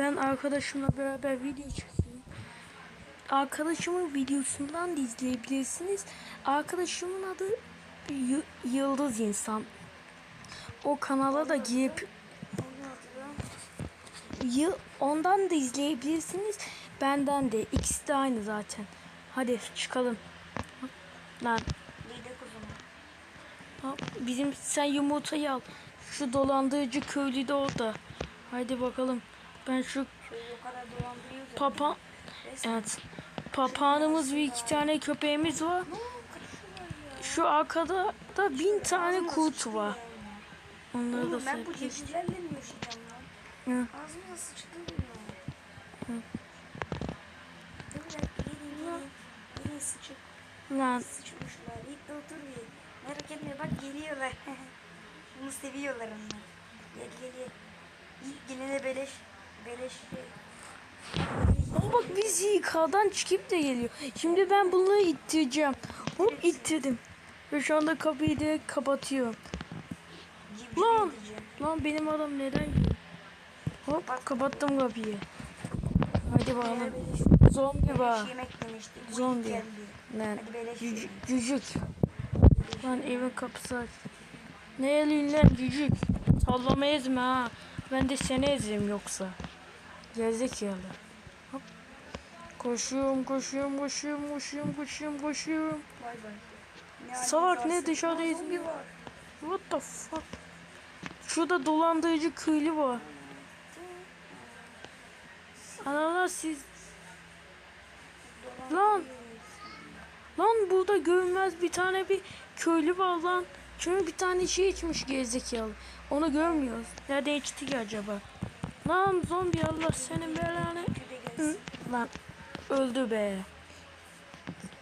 Ben arkadaşımla beraber video çekeyim. Arkadaşımın videosundan da izleyebilirsiniz. Arkadaşımın adı Y- Yıldız İnsan. O kanala da girip ondan da izleyebilirsiniz. Benden de. İkisi de aynı zaten. Hadi çıkalım. Lan bizim sen yumurtayı al. Şu dolandırıcı köylü de orada. Haydi bakalım. Ben şu papa evet. Papağanımız ve iki tane köpeğimiz var. Şu arkada da bin tane kurt var. Onları da yaşayacağım lan? Sıçmışlar. İlk de otur bir. Merak etme bak geliyorlar. Bunu seviyorlar onlar. Gel gel gel. İlk gelene beleş. Beleş şey. Ama bak biz YK'dan çıkıp da geliyor. Şimdi ben bunları ittireceğim. Hop ittirdim. Ve şu anda kapıyı direkt kapatıyorum. Civciv Lan! Lan benim adam neden? Hop kapattım kapıyı. Hadi bakalım. Zombi var. Bu Zombi. Lan Hadi beleş cüc- yemek. cücük. Lan evin kapısı aç. Ne elin lan cücük. Sallama ezme ha. Ben de seni ezeyim yoksa. Gerizekalı. Hop. Koşuyorum, koşuyorum, koşuyorum, koşuyorum, koşuyorum, koşuyorum. Vay vay. Ne Salak, ne varsa- dışarıda Aa, izliyor. zombi var. What the fuck? Şurada dolandırıcı köylü var. Analar siz... Lan! Lan burada görünmez bir tane bir köylü var lan. Çünkü bir tane şey içmiş gerizekalı. Onu görmüyoruz. Nerede içti ki acaba? Lan zombi Allah senin belanı. Hı. Lan öldü be.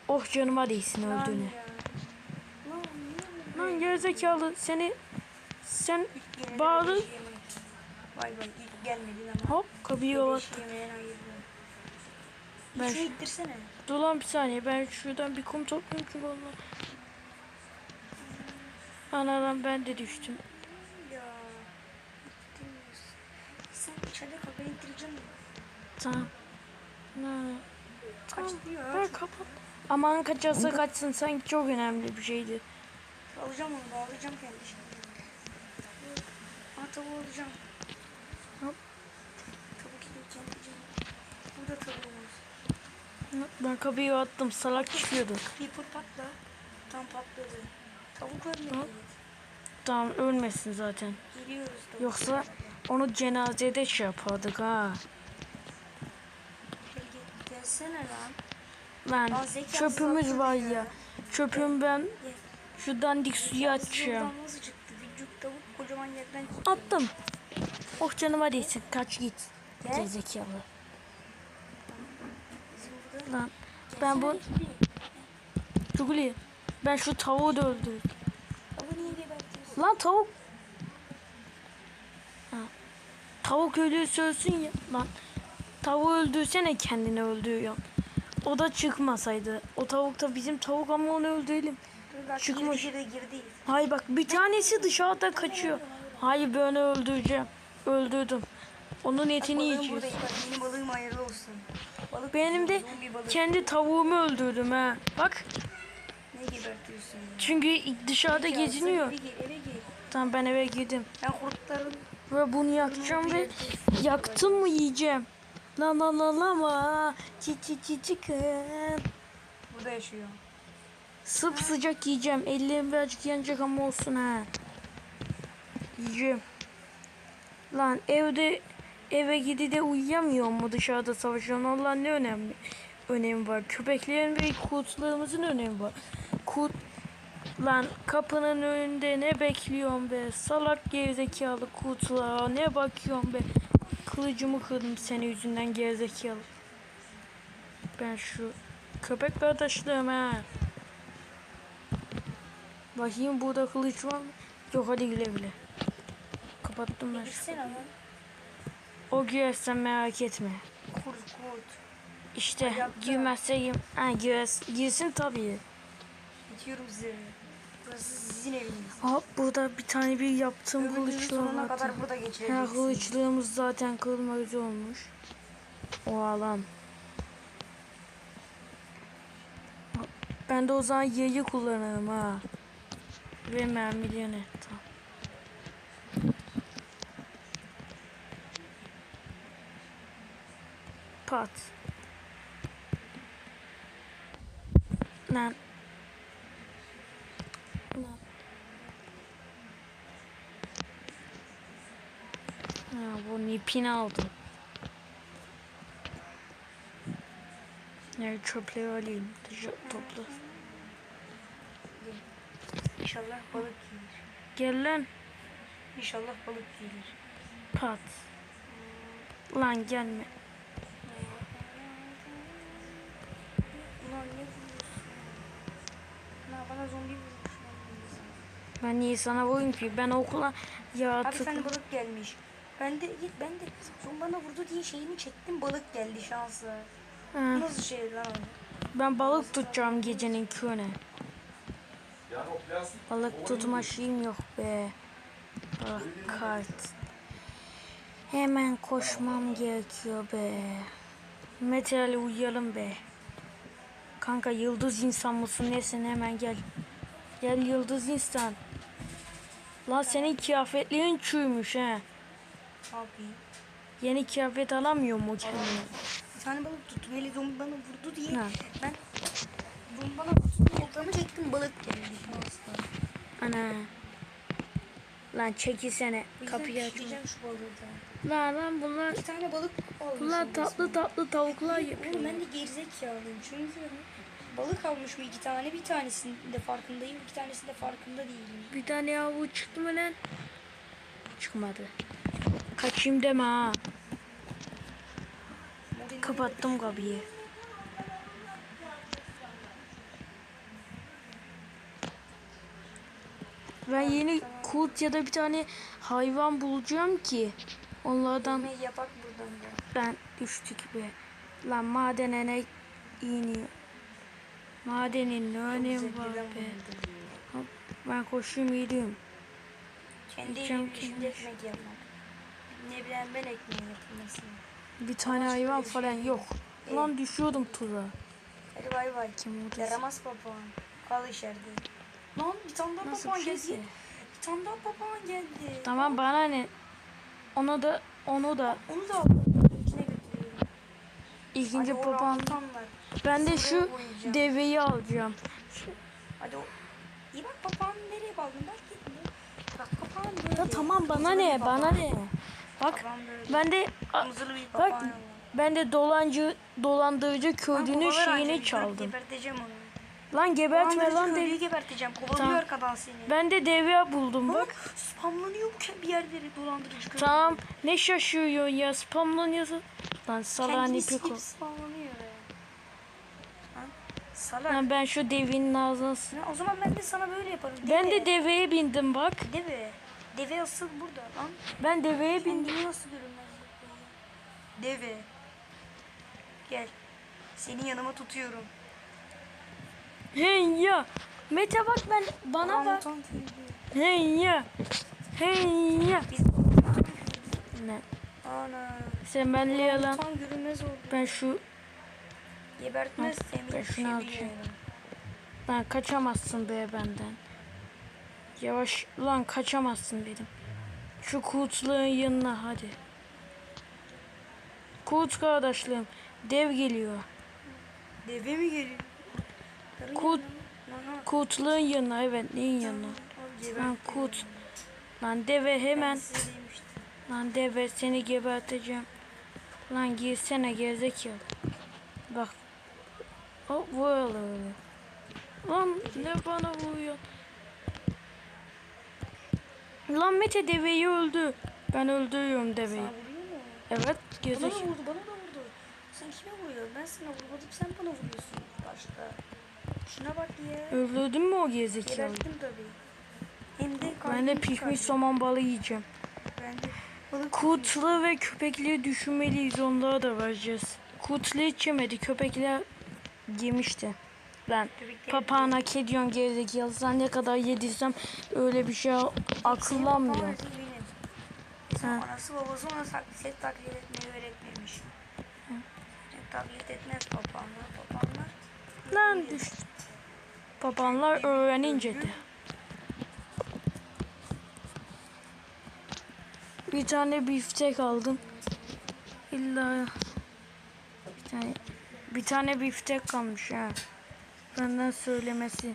Oh canıma değsin öldüğüne. Lan gerizekalı seni sen Bağlı. hop kapıyı ayırdın. Ben şu- ittirsene. Dur lan bir saniye ben şuradan bir kum toplayayım çünkü onlar. Anadan ben de düştüm. Ya. ittirmiyorsun. Sen içeride kal ben ittireceğim. Tamam. Ne? Kaç diyor. Ben kapat. Aman kaçarsa kaçsın sanki çok önemli bir şeydi. Alacağım onu da alacağım kendi şimdi. Aa tavuğu alacağım. Hop. Yiyeceğim yiyeceğim. Burada tavuğumuz. Ben kapıyı attım salak çıkıyordu. Creeper patla. Tam patladı. Tavuk ölmedi. Tamam ölmesin zaten. Geliyoruz. Yoksa onu cenazede şey yapardık ha. Gel, gel, Gelsene lan. Lan Aa, çöpümüz var ya. ya. Çöpüm ben şu dandik suyu açacağım. Attım. Oh canıma değsin. Kaç git. Gerizekalı. Lan ben bu. Cuguli ben şu tavuğu da öldürdüm. Lan tavuk. Ha. Tavuk ölüyorsa ölsün ya. Lan tavuğu öldürsene kendini öldürüyor. O da çıkmasaydı. O tavuk da bizim tavuk ama onu öldürelim. Dur Çıkmış. Hayır bak bir tanesi dışarıda kaçıyor. Hayır ben onu öldüreceğim. Öldürdüm. Onun etini yiyeceğiz. benim balığım hayırlı olsun. Balık Benim de kendi tavuğumu öldürdüm ha. Bak Ne gebertiyorsun çünkü dışarıda geziniyor. Tamam ben eve girdim. Ben kurtların Ve bunu yakacağım ve yaktım mı yiyeceğim. La la la la ma. Çi çi çi çıkın. burada yaşıyor. Sıp sıcak yiyeceğim. Ellerim birazcık yanacak ama olsun ha. Yiyeceğim. Lan evde eve gidi de uyuyamıyor mu dışarıda savaşan Allah ne önemli önemi var. Köpeklerin ve kurtlarımızın önemi var. Kurt Lan kapının önünde ne bekliyorsun be? Salak gerizekalı kurtlara ne bakıyorsun be? Kılıcımı kırdım senin yüzünden gerizekalı. Ben şu köpek kardeşlerim ha. Bakayım burada kılıç var mı? Yok hadi güle güle. Kapattım ben şu. O girersen merak etme. Kurt kurt. İşte girmezse gir ha, gires, girsin tabii. Bitiyorum size. Burası sizin eviniz. Aa, burada bir tane bir yaptığım Ömrünüzün kılıçlığı sonuna kadar burada Ha, geçireceksiniz. kılıçlığımız zaten kırmızı olmuş. O alan. Ben de o zaman yayı kullanırım ha. Ve mermilerini. Tamam. Pat. Lan. Lan. Ha, bu ipini aldım. Yani çöpleri alayım. Topla. İnşallah balık gelir. Gel lan. İnşallah balık gelir. Pat. Lan gelme. Ulan ne vuruyorsun? Lan bana zombi vurmuş. Ben niye sana vurayım ki? Ben okula ya Abi sen balık gelmiş. Ben de git ben de zombi bana vurdu diye şeyini çektim balık geldi şansı. Ha, Nasıl şey lan? Ben balık tutacağım gecenin plastik Balık tutma şeyim yok be. Ah kart. Hemen koşmam gerekiyor be. Metal uyuyalım be. Kanka yıldız insan mısın nesin hemen gel. Gel yıldız insan. Lan senin kıyafetlerin çürümüş he. Ne yapayım? Yeni kıyafet alamıyor mu kendine? Bir tane balık tuttum. Hele zombi bana vurdu diye Ha. ben zombi bana vurdu. Oltamı çektim balık geldi. Ana. Lan çekilsene. Kapıyı aç. pişireceğim şu balığı da. Lan lan bunlar Bir tane balık almışım. bunlar tatlı tatlı tavuklar Oğlum yapıyor. ben de gerizekalıyım çünkü balık almışım iki tane bir tanesinde farkındayım iki tanesinde farkında değilim. Bir tane yavru çıktı mı lan? Çıkmadı. Kaçayım deme ha. Kapattım kapıyı. Ben yeni kurt ya da bir tane hayvan bulacağım ki onlardan Yemeği yapak buradan da. ben düştük be. Lan madene ne iniyor. Madenin ne önemi var be. Hop, Ben koşayım yürüyorum. Kendi kimmiş? ekmek yapmak. Ne bileyim ben ekmeğin yapılmasını. Bir tane Başka hayvan bir falan şey yok. yok. Lan düşüyordum tuzağa. Hadi bay bay. Kim vurdu? Yaramaz papağan. Kal içeride. Lan bir tane daha Nasıl papağan bir geldi. Bir tane daha papağan geldi. Tamam bana ne? Onu da onu da Onu da aldım. İçine götürüyorum. ikinci Hadi papağan. orangutanlar. Ben de şu koyacağım. deveyi alacağım. Hadi o. İyi bak papağanı nereye bağladın? Bak papağan böyle. Ya tamam bana ne? Bana ne? Bak ben de a- bak ben de dolancı dolandırıcı Lan köylünün şeyini çaldım. Lan gebertme lan devi. geberteceğim. Kovalıyor Tamam. arkadan seni. Ben de deve buldum Bak bak. spamlanıyor bir yerleri dolandırıcı köylü. Tamam ne şaşırıyorsun ya spamlanıyorsun. Lan salağın ipi ko. gibi spamlanıyor ya. Ha? Salak. Lan ben şu devinin ağzına O zaman ben de sana böyle yaparım. Ben Deve. de deveye bindim bak. Deve. Deve asıl burada lan. Ben deveye bindim. Nasıl görünmez Deve. Gel. Seni yanıma tutuyorum. Hey ya. Mete bak ben bana bak. Köylü. Hey ya. Hey ya. Biz... Ne? Ana. Sen benle yalan. Orangutan görünmez oldu. Ben şu Gebertmez ben seni. şunu alacağım. lan kaçamazsın be benden. Yavaş lan kaçamazsın dedim. Şu kurtluğun yanına hadi. Kurt kardeşliğim. Dev geliyor. Deve mi geliyor? Karın Kurt, yanına. Aha. yanına evet neyin yanına? Gebert Lan kurt. Lan deve hemen. Lan deve seni geberteceğim. Lan girsene gerizekalı. Bak. Böyle öyle. Lan ne bana vuruyor. Lan Mete deveyi öldü. Ben öldürüyorum deveyi. Evet Bana da vurdu, bana da vurdu. Sen kime vuruyorsun? Ben sana vurmadım, sen bana vuruyorsun başta. Şuna bak ya. Öldürdün mü o gerizekalı? Geberttim tabii. Hem de Ben de pişmiş çıkardım. somon balığı yiyeceğim. Ben de balık Kurtlu ve köpekli düşünmeliyiz onlara da vereceğiz. Kurtlu hiç yemedi köpekler yemişti. Ben Köpekleri- papağana kediyon gerizekalı sen ne kadar yediysem öyle bir şey akıllanmıyor. Sen anası babası ona set taklit etmeyi öğretmemiş. Set taklit etmez papağanlar. Papağanlar Lan düştü. Papağanlar öğrenince de. Bir tane biftek aldım. İlla bir tane bir tane biftek kalmış ha. Benden söylemesi.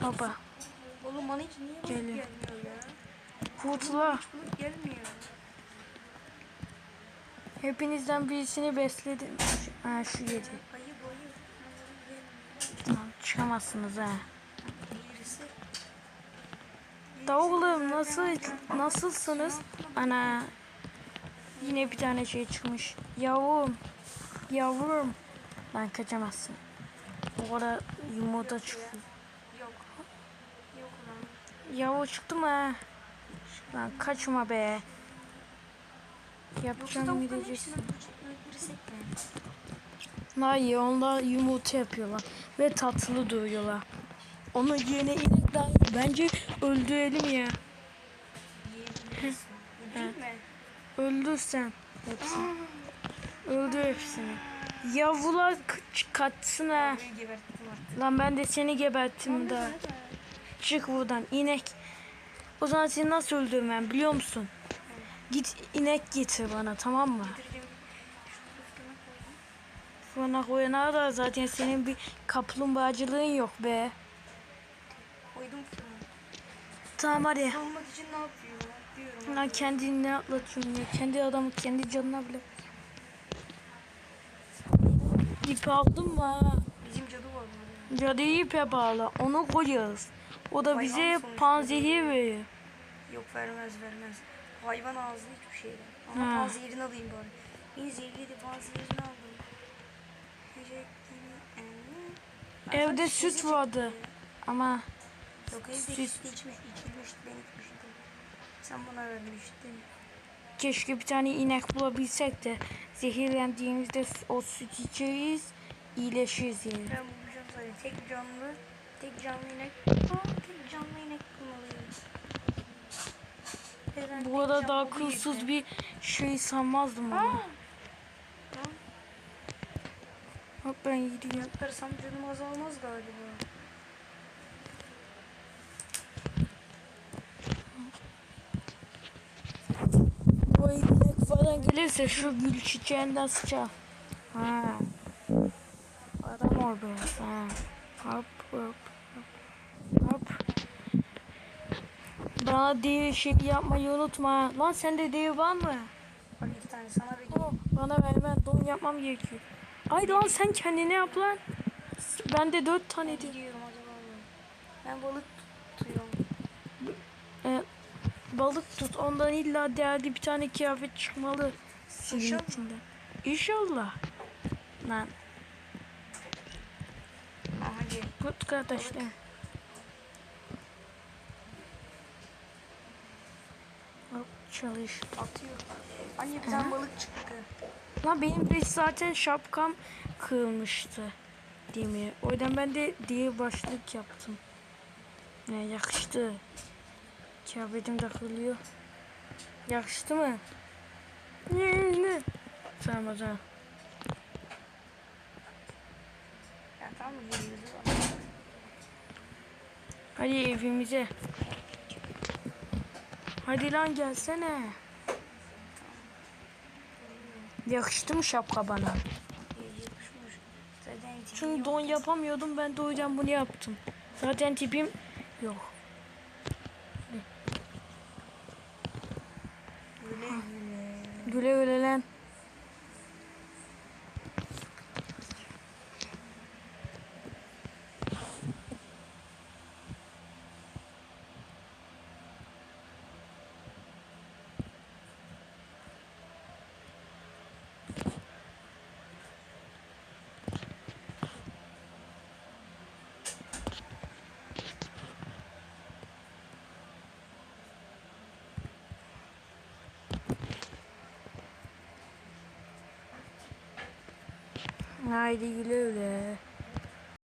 Baba, Oğlum bana hiç niye gelmiyor ya? gelmiyor. Hepinizden birisini besledim. Ha şu yedi. Tamam, çıkamazsınız ha. Da oğlum nasıl nasılsınız? Ana yine bir tane şey çıkmış. Yavrum. Yavrum. Lan kaçamazsın. O ara yumurta çıktı. Yok. Yok lan. Yavru çıktı mı? Lan kaçma be. Yapacağım gideceksin. Hayır onlar yumurta yapıyorlar. Ve tatlı duruyorlar. Onun yerine inek daha. Bence öldürelim ya. Yiyebiliriz. Öldüreyim mi? Öldür sen hepsini. Öldür hepsini. Yavrular kaç, kaçsın ha. Lan ben de seni geberttim daha. Çık buradan inek. O zaman seni nasıl öldürmem biliyor musun? Git inek getir bana tamam mı? Fırına koyana da zaten senin bir kaplumbağacılığın yok be. Koydum fırına. Tamam hadi. Olmak için ne yapıyor? Diyorum. Lan kendini ne atlatıyorsun ya? Kendi adamı kendi canına bile. İp aldın mı? Bizim cadı var burada. Cadıyı ipe bağla. Onu koyarız. O da bize Hayvan sonuçta panzehir veriyor. Yok vermez vermez. Hayvan ağzı hiçbir şey. Ama Ha. panzehirini alayım bari. Beni zehirledi panzehirini aldım. Ben Evde süt vardı. çektim Ama ya. Yok evde süt- içmiş, içilmişti ben içmiştim. Sen bana vermiştin. Keşke bir tane inek bulabilsek de zehirlendiğimizde o süt içeriz, iyileşiriz yani. Ben bulacağım zaten. Tek canlı, tek canlı inek. Aa, tek canlı inek bulmalıyız. Neden Bu arada da canlı akılsız değil? bir şey sanmazdım. Lan, Bak ben gidiyorum. Yaparsam canım azalmaz galiba. Bu inek gelirse şu gül çiçeğinden sıçar. Ha. Adam oldu. Ha. Hop hop. Bana diye şey yapmayı unutma. Lan sende dev var mı? Bak iki tane sana bir Oh, bana ver ben don yapmam gerekiyor. Ay lan sen kendine yap lan. Bende dört tane değil. gidiyorum acaba. Ben balık tutuyorum. Ee, balık tut ondan illa değerli bir tane kıyafet çıkmalı. Suyun İnşallah. içinde. İnşallah. Lan gel. tut kardeşler. Hop çalış. Atıyor. Anne bir tane balık çıktı. Lan benim de zaten şapkam kırılmıştı. Demir. O yüzden ben de diye başlık yaptım. Ne yakıştı. Kıyafetim de kırılıyor. Yakıştı mı? Ne ne? Tamam o zaman. Ya geliyordu? Hadi evimize. Hadi lan gelsene. Yakıştı mı şapka bana? Yok. don yapamıyordum ben de o yüzden bunu yaptım. Zaten tipim yok. Güle güle. Güle lan. Haydi güle güle.